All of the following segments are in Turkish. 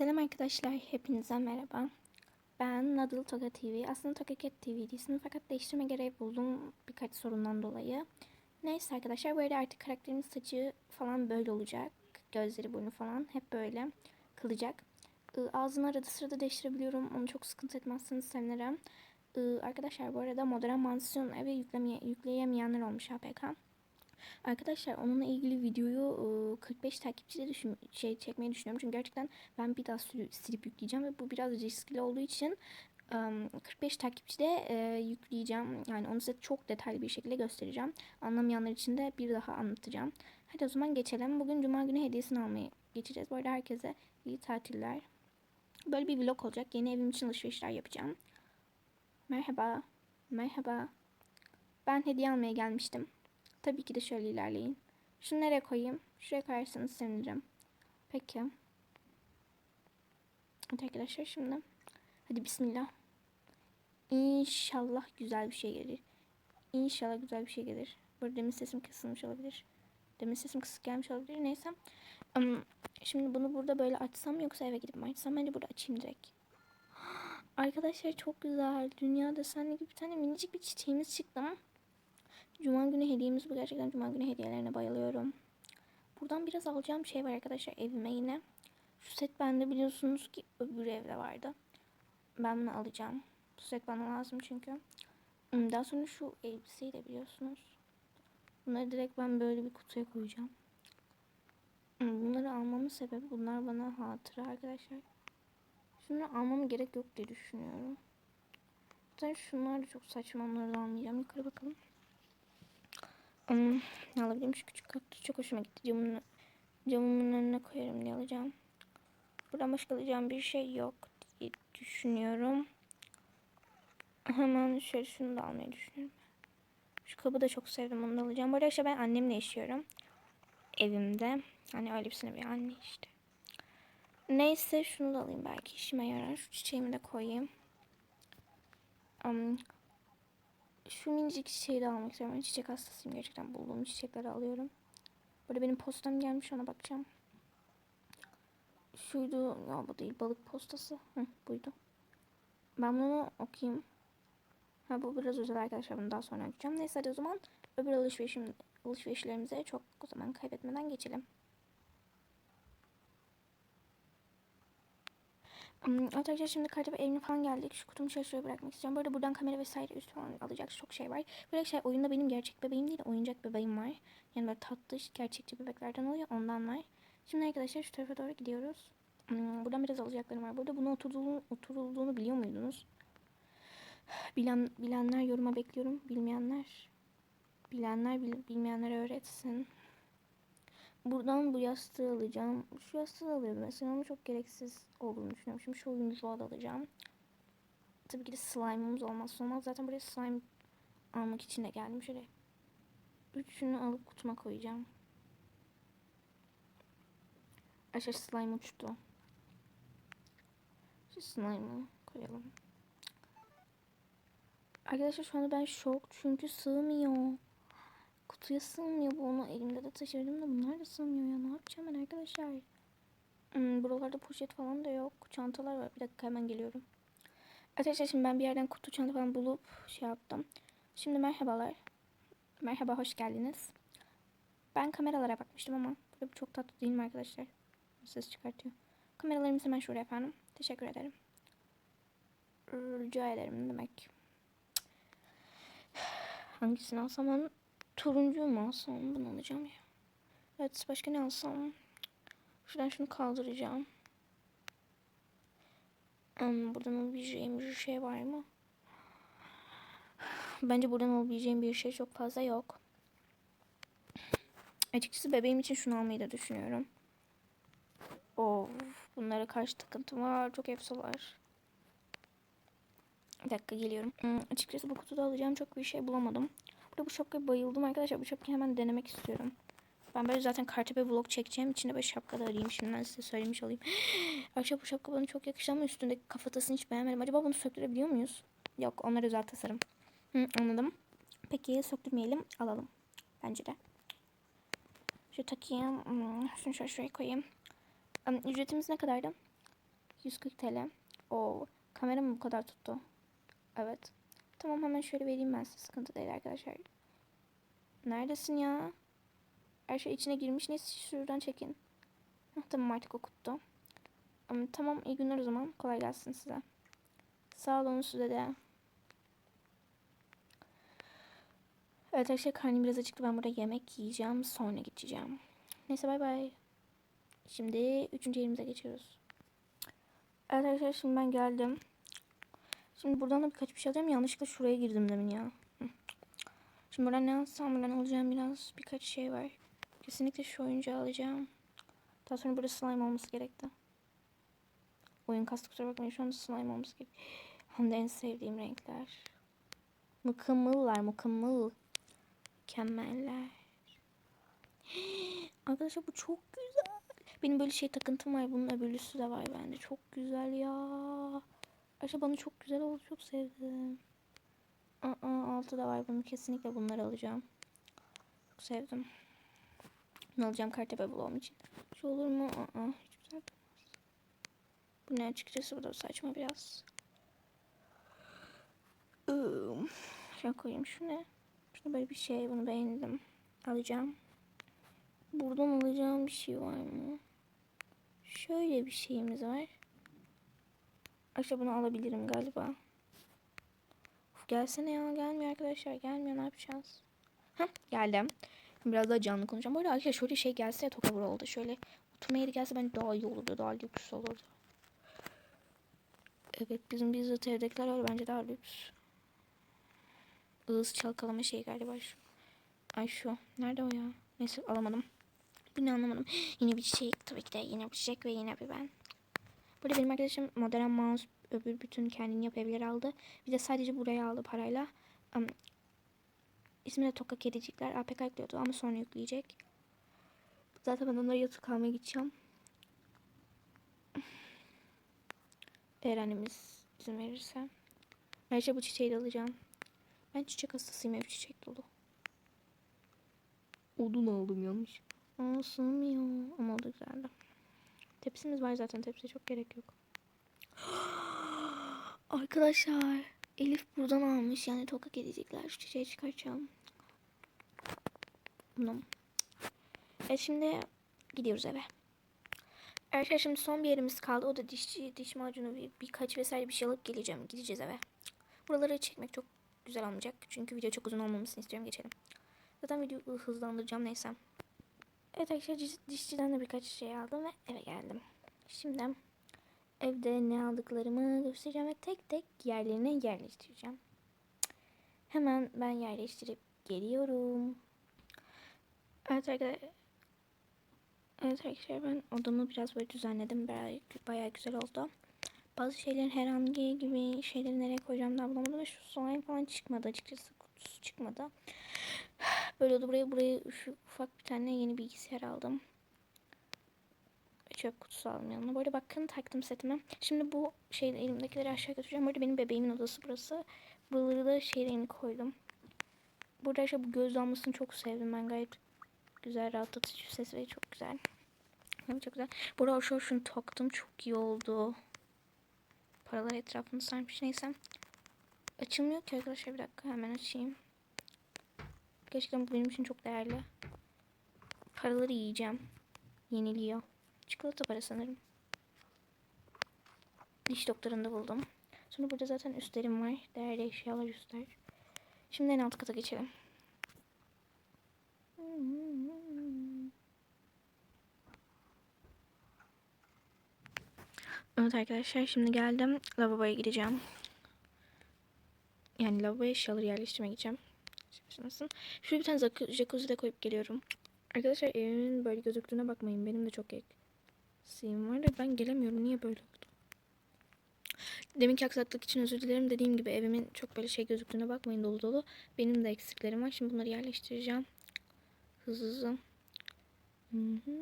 Selam arkadaşlar, hepinize merhaba. Ben Nadal Toka TV. Aslında Toka Cat TV'di ismini fakat değiştirme gereği buldum birkaç sorundan dolayı. Neyse arkadaşlar böyle artık karakterimin saçı falan böyle olacak. Gözleri, burnu falan hep böyle kılacak. Ağzını arada sırada değiştirebiliyorum. Onu çok sıkıntı etmezseniz sevinirim. Arkadaşlar bu arada modern mansiyon evi yüklemeye, yükleyemeyenler olmuş APK. Arkadaşlar onunla ilgili videoyu e, 45 takipçide düşün, şey çekmeyi düşünüyorum. Çünkü gerçekten ben bir daha silip yükleyeceğim ve bu biraz riskli olduğu için e, 45 takipçide yükleyeceğim. Yani onu size çok detaylı bir şekilde göstereceğim. Anlamayanlar için de bir daha anlatacağım. Hadi o zaman geçelim. Bugün Cuma günü hediyesini almaya geçeceğiz. Bu arada herkese iyi tatiller. Böyle bir vlog olacak. Yeni evim için alışverişler yapacağım. Merhaba. Merhaba. Ben hediye almaya gelmiştim. Tabii ki de şöyle ilerleyin. Şunu nereye koyayım? Şuraya koyarsanız sevinirim. Peki. Arkadaşlar şimdi. Hadi bismillah. İnşallah güzel bir şey gelir. İnşallah güzel bir şey gelir. Burada demin sesim kısılmış olabilir. Demin sesim kısık gelmiş olabilir. Neyse. Im, Şimdi bunu burada böyle açsam yoksa eve gidip mi açsam? Bence burada açayım direkt. Arkadaşlar çok güzel. Dünyada seninle gibi bir tane minicik bir çiçeğimiz çıktı ama Cuma günü hediyemiz bu. Gerçekten Cuma günü hediyelerine bayılıyorum. Buradan biraz alacağım şey var arkadaşlar evime yine. Şu set bende biliyorsunuz ki öbür evde vardı. Ben bunu alacağım. Bu set bana lazım çünkü. Hmm, Daha sonra şu elbiseyi de biliyorsunuz. Bunları direkt ben böyle bir kutuya koyacağım. Hmm, Bunları almamın sebebi bunlar bana hatıra arkadaşlar. Şunları almama gerek yok diye düşünüyorum. Zaten şunlar da çok saçma onları da almayacağım. Yukarı bakalım. Hmm, ne alabilirim? Şu küçük kaktüs çok hoşuma gitti. Camın, camımın önüne koyarım diye alacağım. Buradan başka alacağım bir şey yok diye düşünüyorum. Hemen şöyle şunu da almayı düşünüyorum. Şu kabı da çok sevdim. Onu da alacağım. Bu arada işte ben annemle yaşıyorum. Evimde. Hani öyle bir bir anne işte. Neyse şunu da alayım belki işime yarar. Şu çiçeğimi de koyayım. Um, şu minicik çiçeği de almak istiyorum. Ben çiçek hastasıyım gerçekten. Bulduğum çiçekleri alıyorum. Burada benim postam gelmiş ona bakacağım. Şuydu. Ya bu değil. Balık postası. Hı, buydu. Ben bunu okuyayım. Ha bu biraz özel arkadaşlar. Bunu daha sonra açacağım. Neyse hadi o zaman öbür alışverişim, alışverişlerimize çok o zaman kaybetmeden geçelim. Hmm, Evet arkadaşlar şimdi kartı evine falan geldik. Şu kutumu şöyle bırakmak istiyorum. Arada buradan kamera vesaire üst falan alacak çok şey var. Böyle şey oyunda benim gerçek bebeğim değil oyuncak bebeğim var. Yani böyle tatlı gerçekçi bebeklerden oluyor ondan var. Şimdi arkadaşlar şu tarafa doğru gidiyoruz. Hmm, buradan biraz alacaklarım var. Burada bunu oturduğunu, oturulduğunu biliyor muydunuz? Bilen, bilenler yoruma bekliyorum. Bilmeyenler bilenler bil, bilmeyenlere öğretsin. Buradan bu yastığı alacağım. Şu yastığı da alıyordum mesela ama çok gereksiz olduğunu düşünüyorum. Şimdi şu oyuncuları da alacağım. Tabii ki de slime'ımız olmazsa olmaz. Zaten buraya slime almak için de geldim. Şöyle üçünü alıp kutuma koyacağım. Aşağı slime uçtu. Şu slime'ı koyalım. Arkadaşlar şu anda ben şok çünkü sığmıyor. Kutuya sığmıyor bu onu elimde de taşırdım da bunlar da sığmıyor ya ne yapacağım ben arkadaşlar. Hmm, buralarda poşet falan da yok. Çantalar var. Bir dakika hemen geliyorum. Arkadaşlar şimdi ben bir yerden kutu çanta falan bulup şey yaptım. Şimdi merhabalar. Merhaba hoş geldiniz. Ben kameralara bakmıştım ama burada çok tatlı değil mi arkadaşlar? Ses çıkartıyor. Kameralarımız hemen şuraya efendim. Teşekkür ederim. Rica ederim demek. Hangisini alsam onu turuncu mu alsam bunu alacağım ya. Evet başka ne alsam? Şuradan şunu kaldıracağım. Hmm, buradan alabileceğim bir şey var mı? Bence buradan alabileceğim bir şey çok fazla yok. Açıkçası bebeğim için şunu almayı da düşünüyorum. Of, bunlara karşı takıntım var. Çok efsalar. Bir dakika geliyorum. Hmm, açıkçası bu kutuda alacağım çok bir şey bulamadım. Burada bu şapkaya bayıldım arkadaşlar. Bu şapkayı hemen denemek istiyorum. Ben böyle zaten kartepe vlog çekeceğim. İçinde böyle şapka da arayayım. Şimdiden size söylemiş olayım. Arkadaşlar bu şapka bana çok yakıştı ama üstündeki kafatasını hiç beğenmedim. Acaba bunu söktürebiliyor muyuz? Yok onlar özel tasarım. Hı, anladım. Peki söktürmeyelim. Alalım. Bence de. Şu takayım. Hmm, Şunu şöyle şuraya koyayım. Ücretimiz ne kadardı? 140 TL. Oo, kameram bu kadar tuttu. Evet. Tamam hemen şöyle vereyim ben size. Sıkıntı değil arkadaşlar. Neredesin ya? Her şey içine girmiş. Neyse şuradan çekin. Heh, tamam artık okuttu. Ama tamam iyi günler o zaman. Kolay gelsin size. Sağ olun size de. Evet arkadaşlar karnım biraz acıktı. Ben burada yemek yiyeceğim. Sonra gideceğim. Neyse bay bay. Şimdi üçüncü yerimize geçiyoruz. Evet arkadaşlar şimdi ben geldim. Şimdi buradan da birkaç bir şey alacağım. Yanlışlıkla şuraya girdim demin ya. Şimdi buradan ne alsam buradan alacağım biraz birkaç şey var. Kesinlikle şu oyuncağı alacağım. Daha sonra burada slime olması gerekti. Oyun kastı kusura bakmayın şu anda slime olması gerek. Hem de en sevdiğim renkler. Mükemmeller mükemmel. Mükemmeller. Arkadaşlar bu çok güzel. Benim böyle şey takıntım var. Bunun öbürlüsü de var bende. Çok güzel ya. Arkadaşlar bana çok güzel oldu. Çok sevdim. Aa, altı da var. Bunu kesinlikle bunları alacağım. Çok sevdim. Bunu alacağım kartepe bulağım için. Şu olur mu? Aa, hiç güzel. Bu ne açıkçası bu da saçma biraz. Şöyle koyayım şu ne? Böyle bir şey bunu beğendim. Alacağım. Buradan alacağım bir şey var mı? Şöyle bir şeyimiz var. Aşağı bunu alabilirim galiba. Uf, gelsene ya gelmiyor arkadaşlar gelmiyor ne yapacağız? Hah geldim. Biraz daha canlı konuşacağım. Arada arkadaşlar şöyle şey gelse ya Toka oldu. Şöyle oturma yeri gelse bence daha iyi olurdu. Daha lüks olurdu. Evet bizim bizzat evdekiler öyle bence daha lüks. Ağız çalkalama şey galiba şu. Ay şu. Nerede o ya? Neyse alamadım. Bunu anlamadım. Yine bir çiçek tabii ki de yine bir çiçek ve yine bir ben. Burada benim arkadaşım modern mouse öbür bütün kendini yap evleri aldı. Bir de sadece buraya aldı parayla. Um, ismi de Toka Kedicikler. APK yüklüyordu ama sonra yükleyecek. Zaten ben onlara yatıp kalmaya gideceğim. Eğer annemiz izin verirse. Ayrıca bu çiçeği de alacağım. Ben çiçek hastasıyım ev çiçek dolu. Odun aldım yanlış. Aa sığmıyor. Ama o da güzeldi. Tepsimiz var zaten. Tepsiye çok gerek yok. Arkadaşlar. Elif buradan almış. Yani toka gelecekler. Şu çiçeği çıkaracağım. Bunu. Evet şimdi gidiyoruz eve. Arkadaşlar şimdi son bir yerimiz kaldı. O da dişçi, diş macunu bir, birkaç vesaire bir şey alıp geleceğim. Gideceğiz eve. Buraları çekmek çok güzel olmayacak. Çünkü video çok uzun olmamasını istiyorum. Geçelim. Zaten videoyu hızlandıracağım neyse. Evet arkadaşlar diş- dişçiden de birkaç şey aldım ve eve geldim. Şimdi evde ne aldıklarımı göstereceğim ve tek tek yerlerine yerleştireceğim. Hemen ben yerleştirip geliyorum. Evet arkadaşlar. Evet arkadaşlar ben odamı biraz böyle düzenledim. Bayağı, bayağı güzel oldu. Bazı şeylerin herhangi gibi şeyleri nereye koyacağım daha bulamadım ve şu slime falan çıkmadı açıkçası kutusu çıkmadı. Böyle oldu buraya buraya şu ufak bir tane yeni bilgisayar aldım. Çöp kutusu aldım yanına. Arada bakın taktım setime. Şimdi bu şey elimdekileri aşağı götüreceğim. Bu arada benim bebeğimin odası burası. Buraları da şeylerini koydum. Burada işte bu göz lambasını çok sevdim ben gayet güzel rahatlatıcı ses ve çok güzel. Çok güzel. Burada aşağı şunu taktım çok iyi oldu. Paralar etrafını sarmış neyse. Açılmıyor ki arkadaşlar bir dakika hemen açayım. Gerçekten bu benim için çok değerli. Paraları yiyeceğim. Yeniliyor. Çikolata para sanırım. Diş doktorunda buldum. Sonra burada zaten üstlerim var. Değerli eşyalar üstler. Şimdi en alt kata geçelim. Evet arkadaşlar şimdi geldim. Lavaboya gideceğim. Yani lavaboya eşyaları yerleştirmeye gideceğim. Nasıl? Şuraya bir tane jacuzzi de koyup geliyorum. Arkadaşlar evimin böyle gözüktüğüne bakmayın. Benim de çok eksiğim var da ben gelemiyorum. Niye böyle oldu? Deminki aksaklık için özür dilerim. Dediğim gibi evimin çok böyle şey gözüktüğüne bakmayın dolu dolu. Benim de eksiklerim var. Şimdi bunları yerleştireceğim. Hızlı hızlı. Hı hı.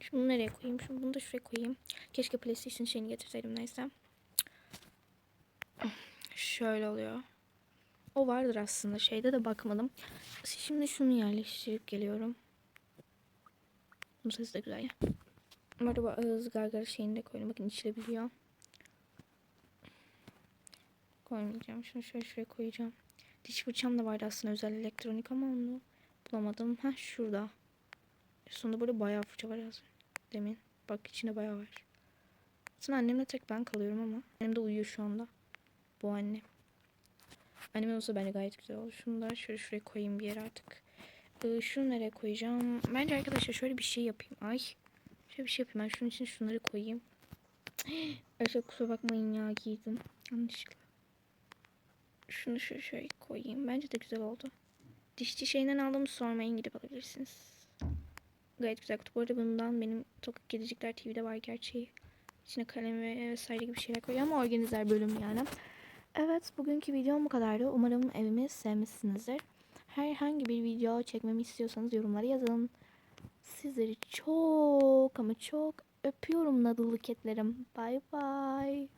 Şunu nereye koyayım? Şunu bunu da şuraya koyayım. Keşke PlayStation şeyini getirseydim neyse. Şöyle oluyor. O vardır aslında. Şeyde de bakmadım. Şimdi şunu yerleştirip geliyorum. Bu ses de güzel ya. Bu ağız gargara şeyini de koydum. Bakın içilebiliyor. Koymayacağım. Şunu şöyle şuraya koyacağım. Diş fırçam da vardı aslında özel elektronik ama onu bulamadım. Ha şurada. Sonunda burada bayağı fırça var az demin. Bak içinde bayağı var. Aslında annemle tek ben kalıyorum ama. Annem de uyuyor şu anda. Bu anne. Annem olsa bence gayet güzel olur. Şunu da şöyle şuraya koyayım bir yere artık. Ee, şunu nereye koyacağım? Bence arkadaşlar şöyle bir şey yapayım. Ay. Şöyle bir şey yapayım. Ben şunun için şunları koyayım. Arkadaşlar kusura bakmayın ya giydim. Yanlışlıkla. Şunu şöyle şöyle koyayım. Bence de güzel oldu. Dişçi şeyinden aldığımı sormayın gidip alabilirsiniz. Gayet güzel kutu. Bu arada bundan benim Tokak Kedicikler TV'de var gerçeği. İçine kalem ve vesaire gibi şeyler koyuyor ama organizer bölüm yani. Evet bugünkü videom bu kadardı. Umarım evimi sevmişsinizdir. Herhangi bir video çekmemi istiyorsanız yorumlara yazın. Sizleri çok ama çok öpüyorum nadıllı ketlerim. Bay bay.